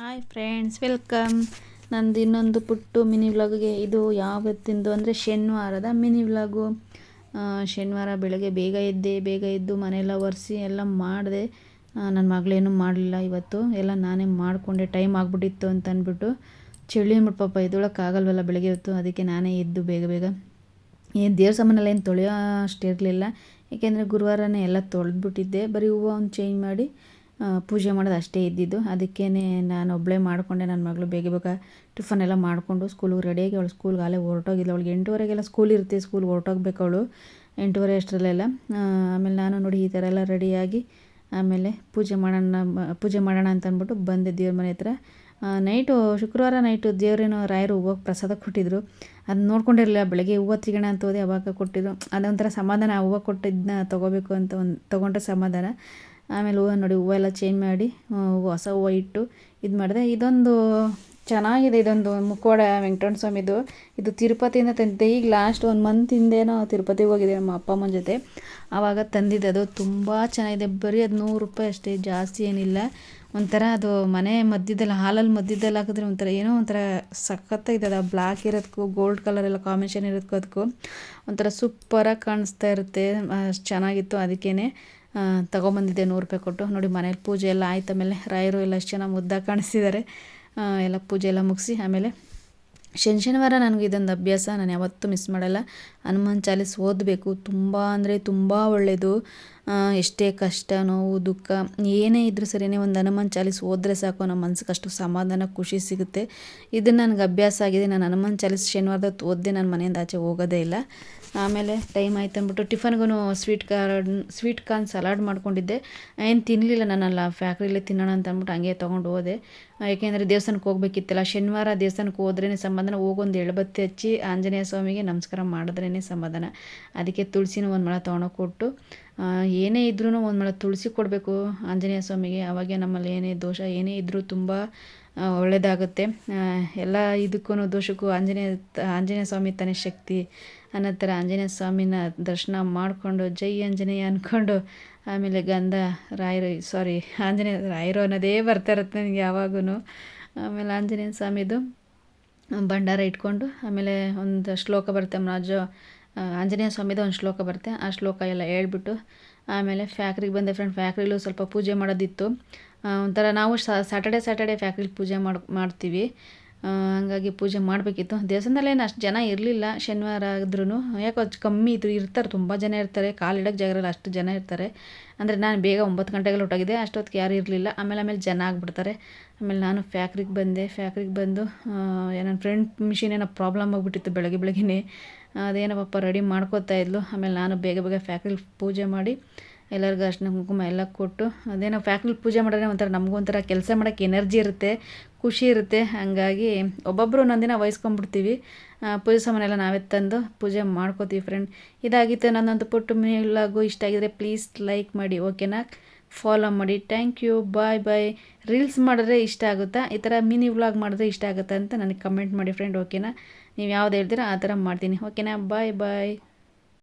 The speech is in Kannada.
ಹಾಯ್ ಫ್ರೆಂಡ್ಸ್ ವೆಲ್ಕಮ್ ನಂದು ಇನ್ನೊಂದು ಪುಟ್ಟು ಮಿನಿ ವ್ಲಾಗ್ಗೆ ಇದು ಯಾವತ್ತಿಂದು ಅಂದರೆ ಶನಿವಾರದ ಮಿನಿ ವ್ಲಾಗು ಶನಿವಾರ ಬೆಳಗ್ಗೆ ಬೇಗ ಎದ್ದೆ, ಬೇಗ ಎದ್ದು ಮನೆಯೆಲ್ಲ ಒರೆಸಿ ಎಲ್ಲ ಮಾಡಿದೆ. ನನ್ನ ಮಗಳೇನು ಮಾಡಲಿಲ್ಲ ಇವತ್ತು. ಎಲ್ಲ ನಾನೇ ಮಾಡಿಕೊಂಡೆ ಟೈಮ್ ಆಗಿಬಿಟ್ಟಿತ್ತು ಅಂತ ಅಂದ್ಬಿಟ್ಟು ಚಳಿ ಅಂದ್ಬಿಟ್ಟು ಪಾಪ ಎದ್ದೊಳಕ್ಕಾಗಲ್ವಲ್ಲ ಬೆಳಗ್ಗೆ ಹೊತ್ತು. ಅದಕ್ಕೆ ನಾನೇ ಎದ್ದು ಬೇಗ ಬೇಗ. ಏನು ದೇವ್ರ ಸಾಮಾನೆಲ್ಲ ಏನು ತೊಳೆಯೋ ಅಷ್ಟು ಇರಲಿಲ್ಲ. ಏಕೆಂದರೆ ಗುರುವಾರನೇ ಎಲ್ಲ ತೊಳೆದ್ಬಿಟ್ಟಿದ್ದೆ. ಬರೀ ಹೂವು ಒಂದು ಚೇಂಜ್ ಮಾಡಿ ಪೂಜೆ ಮಾಡೋದು ಅಷ್ಟೇ ಇದ್ದಿದ್ದು. ಅದಕ್ಕೇ ನಾನು ಒಬ್ಬಳೇ ಮಾಡಿಕೊಂಡೆ. ನನ್ನ ಮಗಳು ಬೇಗ ಬೇಗ ಟಿಫನ್ ಎಲ್ಲ ಮಾಡಿಕೊಂಡು ಸ್ಕೂಲಿಗೆ ರೆಡಿಯಾಗಿ ಅವಳು ಸ್ಕೂಲ್ಗೆ ಅಲ್ಲೇ ಹೊರಟೋಗಿದ್ಲು. ಅವಳಿಗೆ ಎಂಟುವರೆಗೆಲ್ಲ ಸ್ಕೂಲ್ ಇರುತ್ತೆ. ಸ್ಕೂಲ್ಗೆ ಹೊರಟೋಗ್ಬೇಕು ಅವಳು. ಎಂಟೂವರೆ ಅಷ್ಟರಲ್ಲೆಲ್ಲ. ಆಮೇಲೆ ನಾನು ನೋಡಿ ಈ ಥರ ಎಲ್ಲ ರೆಡಿಯಾಗಿ ಆಮೇಲೆ ಪೂಜೆ ಮಾಡೋಣ ಪೂಜೆ ಮಾಡೋಣ ಅಂತ ಅಂದ್ಬಿಟ್ಟು ಬಂದೆ ದೇವ್ರ ಮನೆ ಹತ್ರ. ನೈಟು ಶುಕ್ರವಾರ ನೈಟು ದೇವ್ರೇನೋ ರಾಯರು ಹೋಗಿ ಪ್ರಸಾದ ಕೊಟ್ಟಿದ್ರು. ಅದು ನೋಡ್ಕೊಂಡಿರಲಿಲ್ಲ ಬೆಳಗ್ಗೆ ಹೂವು ತಿಗೋಣ ಅಂತ ಹೋದೆ. ಅವಾಗ ಕೊಟ್ಟಿದ್ರು. ಅದೊಂಥರ ಸಮಾಧಾನ. ಆ ಹೂವು ಕೊಟ್ಟಿದ್ದನ್ನ ತೊಗೋಬೇಕು ಅಂತ ಒಂದು, ತೊಗೊಂಡ್ರೆ ಸಮಾಧಾನ. ಆಮೇಲೆ ಹೂವು ನೋಡಿ ಹೂವೆಲ್ಲ ಚೇಂಜ್ ಮಾಡಿ ಹೊಸ ಹೂವು ಇಟ್ಟು ಇದು ಮಾಡಿದೆ. ಇದೊಂದು ಚೆನ್ನಾಗಿದೆ, ಇದೊಂದು ಮುಖವಾಡ ವೆಂಕಟರಮಣ ಸ್ವಾಮಿದು. ಇದು ತಿರುಪತಿಯಿಂದ ತಂದಿದ್ದೆ. ಈಗ ಲಾಸ್ಟ್ ಒಂದು ಮಂತ್ ಹಿಂದೆನೋ ತಿರುಪತಿಗೆ ಹೋಗಿದೆ ನಮ್ಮ ಅಪ್ಪ ಅಮ್ಮನ ಜೊತೆ. ಆವಾಗ ತಂದಿದ್ದೆ. ಅದು ತುಂಬ ಚೆನ್ನಾಗಿದೆ. ಬರೀ ಅದು ನೂರು ರೂಪಾಯಿ ಅಷ್ಟೇ, ಜಾಸ್ತಿ ಏನಿಲ್ಲ. ಒಂಥರ ಅದು ಮನೆ ಮಧ್ಯದಲ್ಲಿ ಹಾಲಲ್ಲಿ ಮಧ್ಯದಲ್ಲಿ ಹಾಕಿದ್ರೆ ಒಂಥರ ಏನೋ ಒಂಥರ ಸಖತ್ತಾಗಿದೆ. ಅದು ಬ್ಲ್ಯಾಕ್ ಇರೋದಕ್ಕೂ ಗೋಲ್ಡ್ ಕಲರ್ ಎಲ್ಲ ಕಾಂಬಿನೇಷನ್ ಇರೋದಕ್ಕೂ ಅದಕ್ಕೂ ಒಂಥರ ಸೂಪರಾಗಿ ಕಾಣಿಸ್ತಾ ಇರುತ್ತೆ. ಚೆನ್ನಾಗಿತ್ತು ಅದಕ್ಕೇ ತಗೊಂಬಂದಿದ್ದೆ ನೂರು ರೂಪಾಯಿ ಕೊಟ್ಟು. ನೋಡಿ, ಮನೇಲಿ ಪೂಜೆ ಎಲ್ಲ ಆಯ್ತು. ಆಮೇಲೆ ರಾಯರು ಎಲ್ಲ ಅಷ್ಟು ಜನ ಮುದ್ದಾಗಿ ಕಾಣಿಸ್ತಿದ್ದಾರೆ ಎಲ್ಲ ಪೂಜೆ ಎಲ್ಲ ಮುಗಿಸಿ ಆಮೇಲೆ ಶನಿ ಶನಿವಾರ ನನಗೆ ಇದೊಂದು ಅಭ್ಯಾಸ. ನಾನು ಯಾವತ್ತೂ ಮಿಸ್ ಮಾಡಲ್ಲ. ಹನುಮಾನ್ ಚಾಲೀಸ್ ಓದಬೇಕು. ತುಂಬ ಅಂದರೆ ತುಂಬ ಒಳ್ಳೆಯದು ಎಷ್ಟೇ ಕಷ್ಟ, ನೋವು, ದುಃಖ, ಏನೇ ಇದ್ದರೂ ಸರಿಯೇ ಒಂದು ಹನುಮಾನ್ ಚಾಲೀಸ್ ಓದ್ರೆ ಸಾಕು, ನಮ್ಮ ಮನ್ಸಿಗೆ ಅಷ್ಟು ಸಮಾಧಾನ, ಖುಷಿ ಸಿಗುತ್ತೆ. ಇದು ನನಗೆ ಅಭ್ಯಾಸ ಆಗಿದೆ. ನಾನು ಹನುಮಾನ್ ಚಾಲೀಸ್ ಶನಿವಾರದ ಓದ್ದೆ. ನಾನು ಮನೆಯಿಂದ ಆಚೆ ಹೋಗೋದೇ ಇಲ್ಲ. ಆಮೇಲೆ ಟೈಮ್ ಆಯ್ತು ಅಂದ್ಬಿಟ್ಟು ಟಿಫನ್ಗೂ sweet corn sweet corn salad ಮಾಡ್ಕೊಂಡಿದ್ದೆ. ಏನು ತಿನ್ನಲಿಲ್ಲ ನಾನು. ಅಲ್ಲ, ಫ್ಯಾಕ್ಟ್ರಿಲೇ ತಿನ್ನೋಣ ಅಂತ ಅಂದ್ಬಿಟ್ಟು ಹಂಗೆ ತೊಗೊಂಡು ಹೋದೆ. ಯಾಕೆಂದರೆ ದೇವಸ್ಥಾನಕ್ಕೆ ಹೋಗ್ಬೇಕಿತ್ತಲ್ಲ, ಶನಿವಾರ ದೇವಸ್ಥಾನಕ್ಕೆ ಹೋದ್ರೇ ಸಮಾಧಾನ. ಹೋಗೊಂದು ಎಳಬತ್ತಿ ಹಚ್ಚಿ ಆಂಜನೇಯ ಸ್ವಾಮಿಗೆ ನಮಸ್ಕಾರ ಮಾಡಿದ್ರೇ ಸಮಾಧಾನ. ಅದಕ್ಕೆ ತುಳಸಿನ ಒಂದು ಮಳ ತೊಗೊಂಡೋಗಿ ಕೊಟ್ಟು ಏನೇ ಇದ್ರೂ ಒಂದು ಮಳೆ ತುಳಸಿ ಕೊಡಬೇಕು ಆಂಜನೇಯ ಸ್ವಾಮಿಗೆ. ಅವಾಗೆ ನಮ್ಮಲ್ಲಿ ಏನೇ ದೋಷ ಏನೇ ಇದ್ದರೂ ತುಂಬ ಒಳ್ಳೆಯದಾಗುತ್ತೆ ಎಲ್ಲ ಇದಕ್ಕೂ ದೋಷಕ್ಕೂ ಆಂಜನೇಯ ಆಂಜನೇಯ ಸ್ವಾಮಿ ತಾನೇ ಶಕ್ತಿ. ಅನ್ನೋ ಥರ ಆಂಜನೇಯ ಸ್ವಾಮಿನ ದರ್ಶನ ಮಾಡಿಕೊಂಡು, ಜೈ ಆಂಜನೇಯ ಅಂದ್ಕೊಂಡು ಆಮೇಲೆ ಗಂಧ ರಾಯರು ಸಾರಿ ಆಂಜನೇಯ ರಾಯರು ಅನ್ನೋದೇ ಬರ್ತಾ ಇರುತ್ತೆ ನನಗೆ ಯಾವಾಗೂ ಆಮೇಲೆ ಆಂಜನೇಯ ಸ್ವಾಮಿದು ಭಂಡಾರ ಇಟ್ಕೊಂಡು, ಆಮೇಲೆ ಒಂದು ಶ್ಲೋಕ ಬರುತ್ತೆ ರಾಜ ಆಂಜನೇಯ ಸ್ವಾಮಿದು ಒಂದು ಶ್ಲೋಕ ಬರುತ್ತೆ. ಆ ಶ್ಲೋಕ ಎಲ್ಲ ಹೇಳ್ಬಿಟ್ಟು ಆಮೇಲೆ ಫ್ಯಾಕ್ಟ್ರಿಗೆ ಬಂದೆ ಫ್ರೆಂಡ್ ಫ್ಯಾಕ್ಟ್ರಿಲೂ ಸ್ವಲ್ಪ ಪೂಜೆ ಮಾಡೋದಿತ್ತು. ಒಂಥರ ನಾವು ಸ್ಯಾಟರ್ಡೆ ಸ್ಯಾಟರ್ಡೆ ಫ್ಯಾಕ್ಟ್ರಿಲಿ ಪೂಜೆ ಮಾಡಿ, ಮಾಡ್ತೀವಿ. ಹಂಗಾಗಿ ಪೂಜೆ ಮಾಡಬೇಕಿತ್ತು. ದೇವಸ್ಥಾನದಲ್ಲೇನು ಅಷ್ಟು ಜನ ಇರಲಿಲ್ಲ. ಶನಿವಾರ ಆದ್ರೂ ಯಾಕೋ ಅಷ್ಟು ಕಮ್ಮಿ ಇದ್ರು, ಇರ್ತಾರೆ, ತುಂಬ ಜನ ಇರ್ತಾರೆ. ಕಾಲಿಡೋಕ್ಕೆ ಜಾಗ ಇರಲ್ಲ, ಅಷ್ಟು ಜನ ಇರ್ತಾರೆ. ಅಂದರೆ ನಾನು ಬೇಗ ಒಂಬತ್ತು ಗಂಟೆಗೆ ಹೊರಟೋಗಿದ್ದೆ. ಅಷ್ಟೊತ್ತಿಗೆ ಯಾರು ಇರಲಿಲ್ಲ. ಆಮೇಲೆ ಆಮೇಲೆ ಜನ ಆಗಿಬಿಡ್ತಾರೆ. ಆಮೇಲೆ ನಾನು ಫ್ಯಾಕ್ರಿಗೆ ಬಂದೆ. ಫ್ಯಾಕ್ರಿಗೆ ಬಂದು ನನ್ನ ಫ್ರೆಂಡ್ ಮಿಷಿನ್ ಏನೋ ಪ್ರಾಬ್ಲಮ್ ಆಗಿಬಿಟ್ಟಿತ್ತು ಬೆಳಗ್ಗೆ ಬೆಳಗ್ಗೆನೇ. ಅದೇನೋ ಪಾಪ ರೆಡಿ ಮಾಡ್ಕೋತಾ ಇದ್ಲು. ಆಮೇಲೆ ನಾನು ಬೇಗ ಬೇಗ ಫ್ಯಾಕ್ಟ್ರಿಲಿ ಪೂಜೆ ಮಾಡಿ ಎಲ್ಲರಿಗೂ ಅರ್ಶಿನ ಕುಂಕುಮ ಎಲ್ಲ ಕೊಟ್ಟು ಅದೇನೋ ಫ್ಯಾಕ್ಟ್ರಿ ಪೂಜೆ ಮಾಡಿದ್ರೆ ಒಂಥರ ನಮಗೊಂಥರ ಕೆಲಸ ಮಾಡೋಕ್ಕೆ ಎನರ್ಜಿ ಇರುತ್ತೆ, ಖುಷಿ ಇರುತ್ತೆ. ಹಾಗಾಗಿ ಒಬ್ಬೊಬ್ಬರು ಒಂದೊಂದಿನ ವಹಿಸ್ಕೊಂಡ್ಬಿಡ್ತೀವಿ. ಪೂಜೆ ಸಾಮಾನೆಲ್ಲ ನಾವೇ ತಂದು ಪೂಜೆ ಮಾಡ್ಕೋತೀವಿ ಫ್ರೆಂಡ್ ಇದಾಗಿತ್ತು ನನ್ನೊಂದು ಪುಟ್ಟು ಮೇಲಾಗು. ಇಷ್ಟ ಆಗಿದ್ರೆ ಪ್ಲೀಸ್ ಲೈಕ್ ಮಾಡಿ ಓಕೆನಾ ಫಾಲೋ ಮಾಡಿ. Thank you bye bye reels ಮಾಡಿದ್ರೆ ಇಷ್ಟ ಆಗುತ್ತಾ? ಈ ಥರ ಮಿನಿ ವ್ಲಾಗ್ ಮಾಡಿದ್ರೆ ಇಷ್ಟ ಆಗುತ್ತಾ ಅಂತ ನನಗೆ ಕಮೆಂಟ್ ಮಾಡಿ ಫ್ರೆಂಡ್ ಓಕೆನಾ ನೀವು ಯಾವ್ದು ಹೇಳ್ತೀರಾ ಆ ಥರ ಮಾಡ್ತೀನಿ ಓಕೆನಾ ಬಾಯ್ ಬಾಯ್